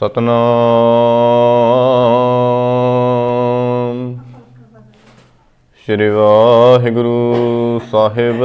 ਸਤਨਾਮ। ਸ਼੍ਰੀ ਵਾਹਿਗੁਰੂ ਸਾਹਿਬ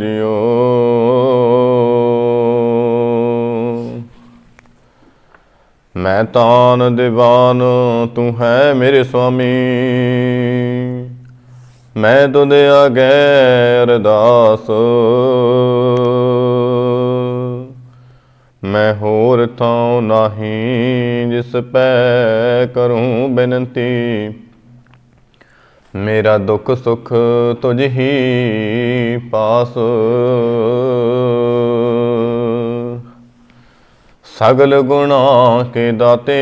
ਜੀਓ। ਮੈਂ ਤਾਨ ਦੀਵਾਨ, ਤੂੰ ਹੈ ਮੇਰੇ ਸੁਆਮੀ ਮੈਂ ਤੁਧ ਅਗੈ ਅਰਦਾਸ। ਮੈਂ ਹੋਰ ਥਾਉ ਨਾਹੀ ਜਿਸ ਪੈ ਕਰੂੰ ਬੇਨਤੀ। ਮੇਰਾ ਦੁੱਖ ਸੁਖ ਤੁਝ ਹੀ ਪਾਸ। ਸਗਲ ਗੁਣਾ ਕੇ ਦਾਤੇ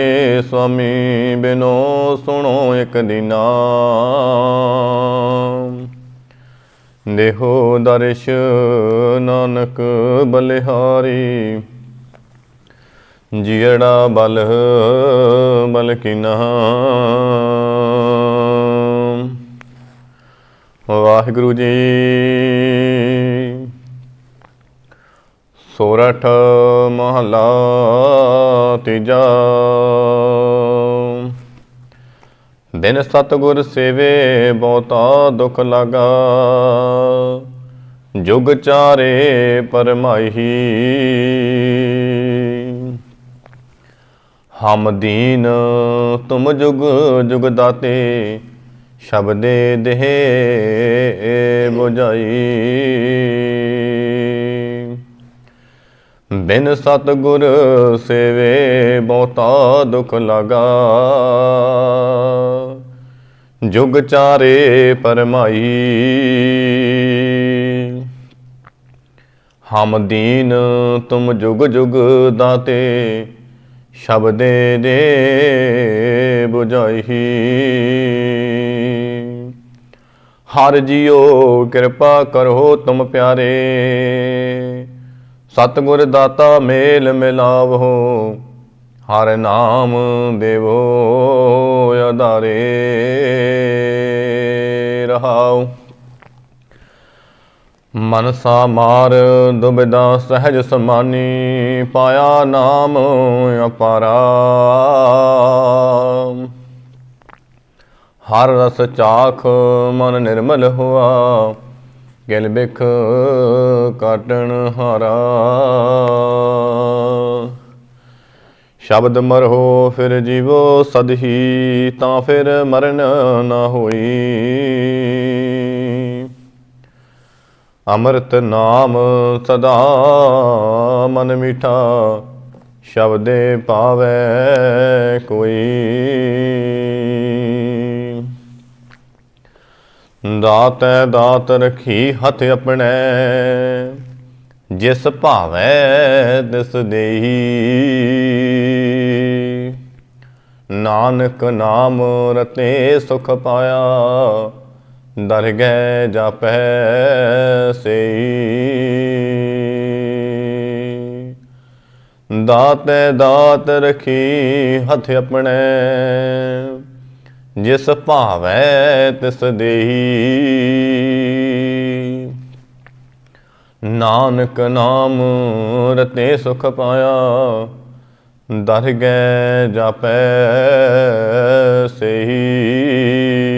ਸੁਆਮੀ, ਬਿਨੋ ਸੁਣੋ ਇੱਕ ਦਿਨਾ। ਦੇਹੋ ਦਰਸ਼ ਨਾਨਕ ਬਲਿਹਾਰੀ। ਜੀੜਾ ਬਲ ਬਲ ਕਿਨਾ ਵਾਹਿਗੁਰੂ ਜੀ। ਸੋਰਠ ਮਹਲਾ ਤੀਜਾ। ਬਿਨ ਸਤਗੁਰ ਸੇਵੇ, ਬਹੁਤਾ ਦੁਖ ਲਗਾ। ਜੁਗ ਚਾਰੇ ਪਰਮਾਹੀ। ਹਮ ਦੀਨ ਤੁਮ ਜੁਗ ਜੁਗ ਦਾਤੇ, ਸ਼ਬਦੇ ਦੇਹ 부ਝਾਈ ਬਿਨ ਸਤਗੁਰ ਸੇਵੇ ਬਹੁਤਾ ਦੁਖ ਲਗਾ। ਜੁਗ ਚਾਰੇ ਪਰਮਾਈ। ਹਮ ਦੀਨ ਤੁਮ ਜੁਗ ਜੁਗ ਦਾਤੇ ਸ਼ਬਦੇ ਦੇ 부ਝਾਈ ਹਰ ਜੀਓ ਕਿਰਪਾ ਕਰੋ ਤੁਮ ਪਿਆਰੇ। ਸਤਿਗੁਰ ਦਾਤਾ ਮੇਲ ਮਿਲਾਵੋ। ਹਰ ਨਾਮ ਦੇਵੋ। ਮਨਸਾ ਮਾਰ ਦੁਬਿਦਾ ਸਹਿਜ ਸਮਾਨੀ, ਪਾਇਆ ਨਾਮ ਅਪਾਰਾ। ਹਰ ਰਸ ਚਾਖ ਮਨ ਨਿਰਮਲ ਹੁਆ, ਗਿਲ ਬਿਖ ਕਾਟਣ ਹਾਰਾ। ਸ਼ਬਦ ਮਰਹੋ ਫਿਰ ਜੀਵੋ ਸਦਹੀ, ਤਾਂ ਫਿਰ ਮਰਨ ਨਾ ਹੋਈ। ਅੰਮ੍ਰਿਤ ਨਾਮ ਸਦਾ ਮਨ ਮਿਠਾ, ਸ਼ਬਦੇ ਪਾਵੇ ਕੋਈ। ਦਾਤੈ ਦਾਤ ਰਖੀ ਹੱਥ ਆਪਣੇ, ਜਿਸ ਭਾਵੈ ਤਿਸ ਦੇਹੀ। ਨਾਨਕ ਨਾਮ ਰਤੇ ਸੁਖ ਪਾਇਆ ਦਰਗਹਿ ਜਾਪੈ ਸਈ। ਦਾਤੈ ਦਾਤ ਰਖੀ ਹੱਥ ਆਪਣੇ, ਜਿਸ ਭਾਵੈ ਤਿਸ ਦੇਹੀ। ਨਾਨਕ ਨਾਮ ਰਤੇ ਸੁਖ ਪਾਇਆ ਦਰਗਹਿ ਜਾਪੈ ਸਹੀ